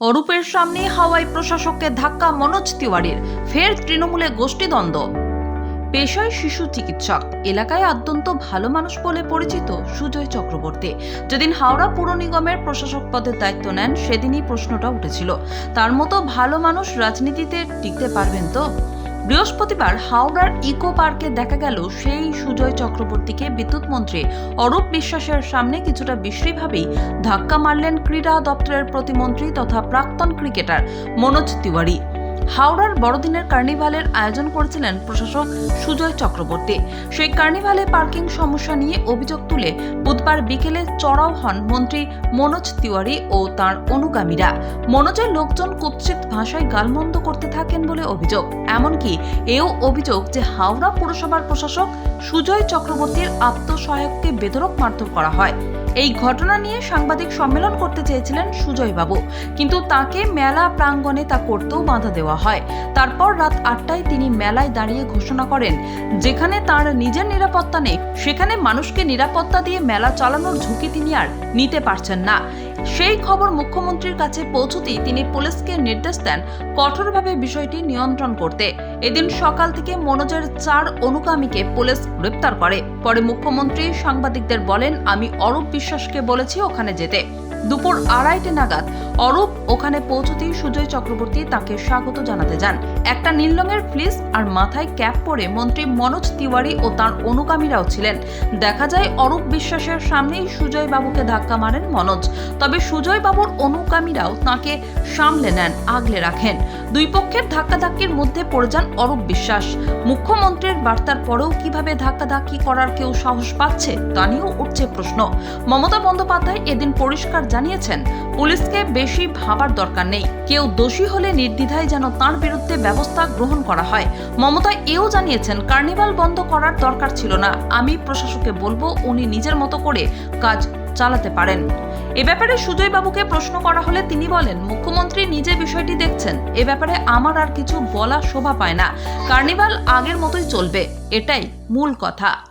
অরূপের সামনে হাওয়াই প্রশাসককে ধাক্কা মনোজ তিওয়ারির, ফের তৃণমূলে গোষ্ঠীদ্বন্দ্ব। পেশায় শিশু চিকিৎসক, এলাকায় অত্যন্ত ভালো মানুষ বলে পরিচিত সুজয় চক্রবর্তী। যেদিন হাওড়া পুর নিগমের প্রশাসক পদের দায়িত্ব নেন, সেদিনই প্রশ্নটা উঠেছিল। তার মতো ভালো মানুষ রাজনীতিতে টিকতে পারবেন তো? বৃহস্পতিবার হাওড়ার ইকো পার্কে দেখা গেল সেই সুজয় চক্রবর্তীকে বিদ্যুৎ মন্ত্রী অরূপ বিশ্বাসের সামনে কিছুটা বিশ্রীভাবেই ধাক্কা মারলেন ক্রীড়া দপ্তরের প্রতিমন্ত্রী তথা প্রাক্তন ক্রিকেটার মনোজ তিওয়ারি। হাওড়ার বড়দিনের কার্নিভালের আয়োজন করেছিলেন প্রশাসক সুজয় চক্রবর্তী। সেই কার্নিভালে পার্কিং সমস্যা নিয়ে অভিযোগ তুলে বুধবার বিকেলে চড়াও হন মন্ত্রী মনোজ তিওয়ারি ও তার অনুগামীরা। মনোজের লোকজন কুৎসিত ভাষায় গালমন্দ করতে থাকেন বলে অভিযোগ। এমনকি এও অভিযোগ যে হাওড়া পুরসভার প্রশাসক সুজয় চক্রবর্তীর আত্মসহায়ককে বেধরক মারধর করা হয়। এই ঘটনা নিয়ে সাংবাদিক সম্মেলন করতে চেয়েছিলেন সুজয় বাবু কিন্তু তাকে মেলা প্রাঙ্গণে তা করতেও বাধা দেওয়া হয়। তারপর রাত আটটায় তিনি মেলায় দাঁড়িয়ে ঘোষণা করেন, যেখানে তার নিজের নিরাপত্তা নেই, সেখানে মানুষকে নিরাপত্তা দিয়ে মেলা চালানোর ঝুঁকি তিনি আর নিতে পারছেন না। সেই খবর মুখ্যমন্ত্রীর কাছে পৌঁছতেই তিনি পুলিশকে নির্দেশ দেন কঠোরভাবে বিষয়টি নিয়ন্ত্রণ করতে। এদিন সকাল থেকে মনোজের চার অনুগামীকে পুলিশ গ্রেপ্তার করে। পরে মুখ্যমন্ত্রী সাংবাদিকদের বলেন, আমি অরূপ বিশ্বাসকে বলেছি ওখানে যেতে। দুপুর আড়াইটে নাগাদ অরূপ ওখানে পৌঁছতেই সুজয় চক্রবর্তী তাকে স্বাগত জানাতে যান। একটা নীল রঙের ফ্লিস আর মাথায় ক্যাপ পরে মন্ত্রী মনোজ তিওয়ারি ও তার অনুগামীরাও ছিলেন। দেখা যায় অরূপ বিশ্বাসের সামনেই সুজয় বাবুকে ধাক্কা মারেন মনোজ। তবে সুজয় বাবুর অনুগামীরাও তাকে সামলে নেন, আগলে রাখেন। দুই পক্ষের ধাক্কাধাক্কির মধ্যে পড়ে যান অরূপ বিশ্বাস। মুখ্যমন্ত্রীর বার্তার পরেও কীভাবে ধাক্কাধাক্কি করার কেউ সাহস পাচ্ছে তা নিয়েও উঠছে প্রশ্ন। মমতা বন্দ্যোপাধ্যায় এদিন পরিষ্কার জানিয়েছেন, পুলিশকে বেশি ভাবার দরকার নেই। কেউ দোষী হলে নির্দ্বিধায় যেন তার বিরুদ্ধে ব্যবস্থা গ্রহণ করা হয়। মমতা এও জানিয়েছেন, কার্নিভাল বন্ধ করার দরকার ছিল না। আমি প্রশাসককে বলব, উনি নিজের মতো করে কাজ চালাতে পারেন। এ ব্যাপারে সুজয় বাবুকে প্রশ্ন করা হলে তিনি বলেন, মুখ্যমন্ত্রী নিজে বিষয়টি দেখছেন। এ ব্যাপারে আমার আর কিছু বলা শোভা পায় না। কার্নিভাল আগের মতোই চলবে। এটাই মূল কথা।